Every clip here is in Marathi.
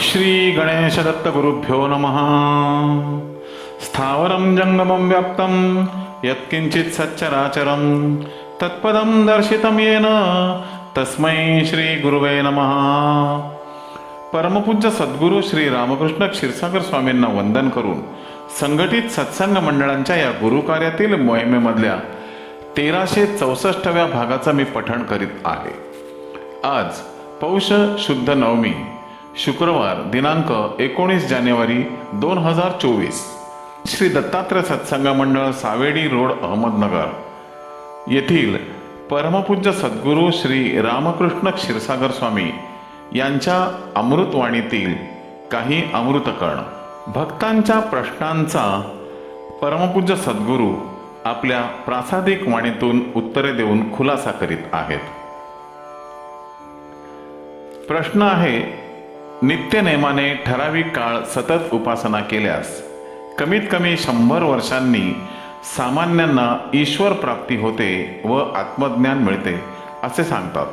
श्री गणेशदत्तगुरुभ्यो नमः। स्थावरं जङ्गमं व्याप्तं यत्किञ्चित् सच्चराचरं तत्पदं दर्शितं येन तस्मै श्रीगुरुवे नमः। परमपूज्य सद्गुरू श्री रामकृष्ण क्षीरसागर स्वामींना वंदन करून संघटित सत्संग मंडळांच्या या गुरुकार्यातील मोहिमेमधल्या तेराशे चौसष्टव्या भागाचं मी पठण करीत आहे. आज पौष शुद्ध नवमी शुक्रवार दिनांक एकोणीस जानेवारी दोन हजार चोवीस. श्री दत्तात्रय सत्संग मंडळ सावेडी रोड अहमदनगर. येथील परमपूज्य सद्गुरू श्री रामकृष्ण क्षीरसागर स्वामी यांच्या अमृतवाणीतील काही अमृतकण भक्तांच्या प्रश्नांचा परमपूज्य सद्गुरू आपल्या प्रासादिक वाणीतून उत्तरे देऊन खुलासा करीत आहेत. प्रश्न आहे नित्यनेमाने ठराविक काळ सतत उपासना केल्यास कमीत कमी शंभर वर्षांनी सामान्यांना ईश्वर प्राप्ती होते व आत्मज्ञान मिळते असे सांगतात.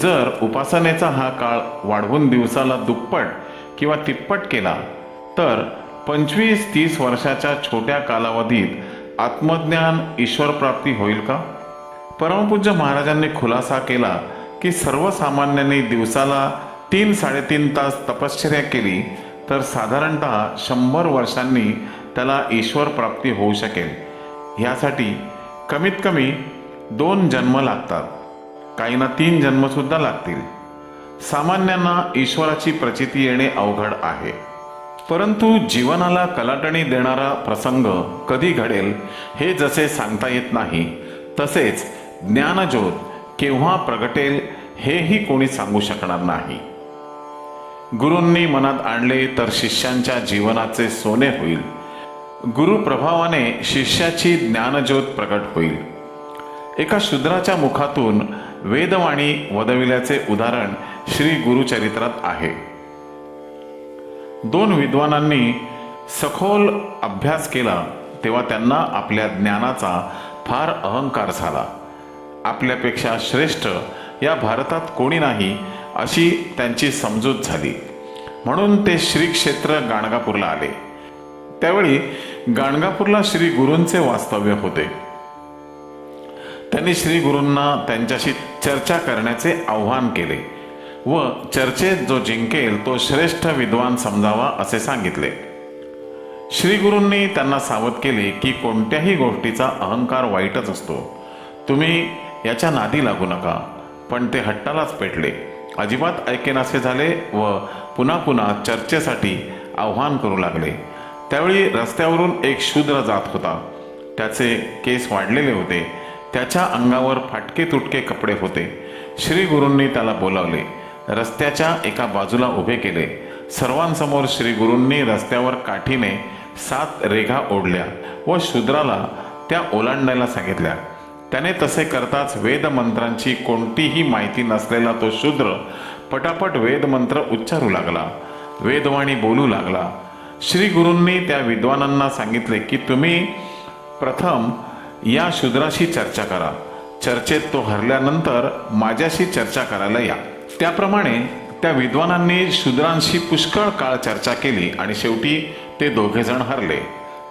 जर उपासनेचा हा काळ वाढवून दिवसाला दुप्पट किंवा तिप्पट केला तर पंचवीस तीस वर्षाच्या छोट्या कालावधीत आत्मज्ञान ईश्वरप्राप्ती होईल का? परमपूज्य महाराजांनी खुलासा केला की सर्वसामान्यांनी दिवसाला तीन साडेतीन तास तपश्चर्या केली तर साधारणतः शंभर वर्षांनी त्याला ईश्वर प्राप्ती होऊ शकेल. ह्यासाठी कमीत कमी दोन जन्म लागतात. काहींना तीन जन्मसुद्धा लागतील. सामान्यांना ईश्वराची प्रचिती येणे अवघड आहे. परंतु जीवनाला कलाटणी देणारा प्रसंग कधी घडेल हे जसे सांगता येत नाही तसेच ज्ञानज्योत केव्हा प्रगटेल हेही कोणी सांगू शकणार नाही. गुरूंनी मनात आणले तर शिष्यांच्या जीवनाचे सोने होईल. गुरुप्रभावाने शिष्याची ज्ञानज्योत प्रकट होईल. एका शूद्राच्या मुखातून वेदवाणी वदविल्याचे उदाहरण श्री गुरुचरित्रात आहे. दोन विद्वानांनी सखोल अभ्यास केला तेव्हा त्यांना आपल्या ज्ञानाचा फार अहंकार झाला. आपल्यापेक्षा श्रेष्ठ या भारतात कोणी नाही अशी त्यांची समजूत झाली. म्हणून ते श्री क्षेत्र गाणगापूरला आले. त्यावेळी गाणगापूरला श्री गुरूंचे वास्तव्य होते. त्यांनी श्री गुरूंना त्यांच्याशी चर्चा करण्याचे आव्हान केले व चर्चेत जो जिंकेल तो श्रेष्ठ विद्वान समजावा असे सांगितले. श्री गुरूंनी त्यांना सावध केले की कोणत्याही गोष्टीचा अहंकार वाईटच असतो. तुम्ही याच्या नादी लागू नका पण ते हट्टालाच पेटले. अजिबात ऐकेनासे झाले व पुन्हा पुन्हा चर्चेसाठी आव्हान करू लागले. त्यावेळी रस्त्यावरून एक शूद्र जात होता. त्याचे केस वाढलेले होते. त्याच्या अंगावर फाटके तुटके कपडे होते. श्री गुरूंनी त्याला बोलावले. रस्त्याच्या एका बाजूला उभे केले. सर्वांसमोर श्री गुरूंनी रस्त्यावर काठीने सात रेघा ओढल्या व शूद्राला त्या ओलांडायला सांगितल्या. त्याने तसे करताच वेदमंत्रांची कोणतीही माहिती नसलेला तो शूद्र पटापट वेदमंत्र उच्चारू लागला वेदवाणी बोलू लागला. श्री गुरूंनी त्या विद्वानांना सांगितले की तुम्ही प्रथम या शूद्राशी चर्चा करा. चर्चेत तो हरल्यानंतर माझ्याशी चर्चा करायला या. त्याप्रमाणे त्या विद्वानांनी शूद्रांशी पुष्कळ काळ चर्चा केली आणि शेवटी ते दोघेजण हरले.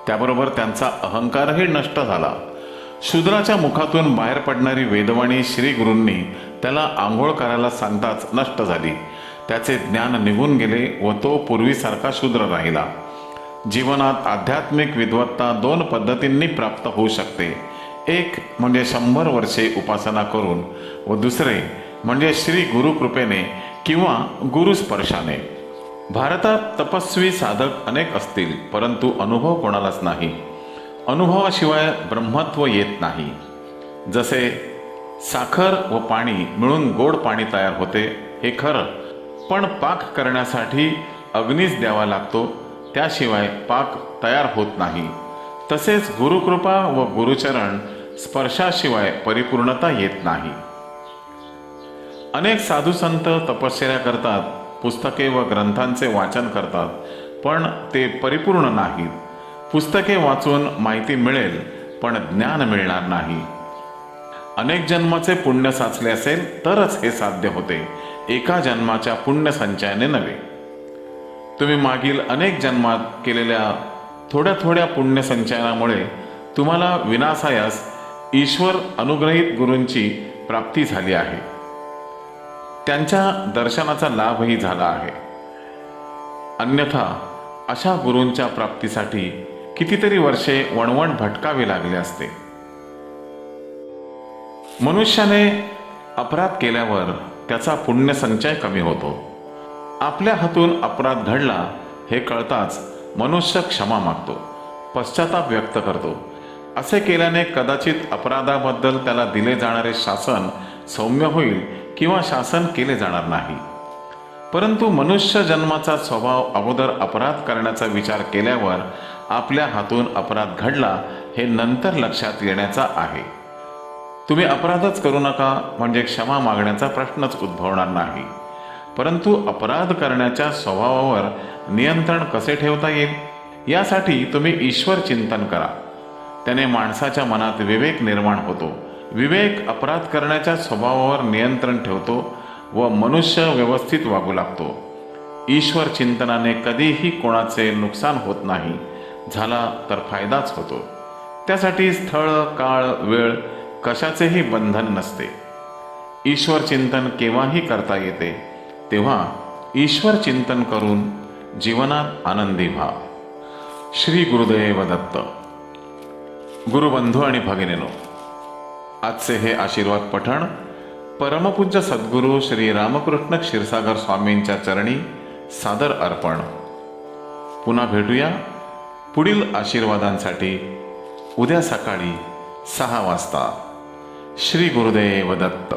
त्याबरोबर त्यांचा अहंकारही नष्ट झाला. शूद्राच्या मुखातून बाहेर पडणारी वेदवाणी श्री गुरूंनी त्याला आंघोळ करायला सांगताच नष्ट झाली. त्याचे ज्ञान निघून गेले व तो पूर्वीसारखा शूद्र राहिला. जीवनात आध्यात्मिक विद्वत्ता दोन पद्धतींनी प्राप्त होऊ शकते. एक म्हणजे शंभर वर्षे उपासना करून व दुसरे म्हणजे श्री गुरुकृपेने किंवा गुरुस्पर्शाने. भारतात तपस्वी साधक अनेक असतील परंतु अनुभव कोणालाच नाही. अनुभवाशिवाय ब्रह्मत्व येत नाही. जसे साखर व पाणी मिळून गोड पाणी तयार होते हे खरं. पण पाक करण्यासाठी अग्नीच द्यावा लागतो त्याशिवाय पाक तयार होत नाही. तसेच गुरुकृपा व गुरुचरण स्पर्शाशिवाय परिपूर्णता येत नाही. अनेक साधू संत तपश्चर्या करतात पुस्तके व ग्रंथांचे वाचन करतात पण ते परिपूर्ण नाहीत. पुस्तके वाचून माहिती मिळेल पण ज्ञान मिळणार नाही. अनेक जन्माचे पुण्य साचले असेल तरच हे साध्य होते. एका जन्माच्या पुण्य संचयाने नव्हे. तुम्ही मागील अनेक जन्मात केलेल्या थोड्या थोड्या पुण्य संचयनामुळे तुम्हाला विनासायास ईश्वर अनुग्रहित गुरूंची प्राप्ती झाली आहे. त्यांच्या दर्शनाचा लाभही झाला आहे. अन्यथा अशा गुरूंच्या प्राप्तीसाठी कितीतरी वर्षे वणवण भटकावे लागले असते. मनुष्याने अपराध केल्यावर त्याचा पुण्यसंचय कमी होतो. आपल्या हातून अपराध घडला हे कळताच मनुष्य क्षमा मागतो पश्चाताप व्यक्त करतो. असे केल्याने कदाचित अपराधाबद्दल त्याला दिले जाणारे शासन सौम्य होईल किंवा शासन केले जाणार नाही. परंतु मनुष्य जन्माचा स्वभाव अगोदर अपराध करण्याचा विचार केल्यावर आपल्या हातून अपराध घडला हे नंतर लक्षात येण्याचा आहे. तुम्ही अपराधच करू नका म्हणजे क्षमा मागण्याचा प्रश्नच उद्भवणार नाही. परंतु अपराध करण्याच्या स्वभावावर नियंत्रण कसे ठेवता येईल? यासाठी तुम्ही ईश्वर चिंतन करा. त्याने माणसाच्या मनात विवेक निर्माण होतो. विवेक अपराध करण्याच्या स्वभावावर नियंत्रण ठेवतो व मनुष्य व्यवस्थित वागू लागतो. ईश्वर चिंतनाने कधीही कोणाचे नुकसान होत नाही. झाला तर फायदाच होतो. त्यासाठी स्थळ काळ वेळ कशाचेही बंधन नसते. ईश्वर चिंतन केव्हाही करता येते तेव्हा ईश्वर चिंतन करून जीवनात आनंदी व्हा. श्री गुरुदेव दत्त. गुरुबंधू आणि भगिनीनो आजचे हे आशीर्वाद पठण परमपूज्य सद्गुरू श्री रामकृष्ण क्षीरसागर स्वामींच्या चरणी सादर अर्पण. पुन्हा भेटूया. पुढील आशीर्वादांसाठी उद्या सकाळी सहा वाजता श्री गुरुदेव दत्त.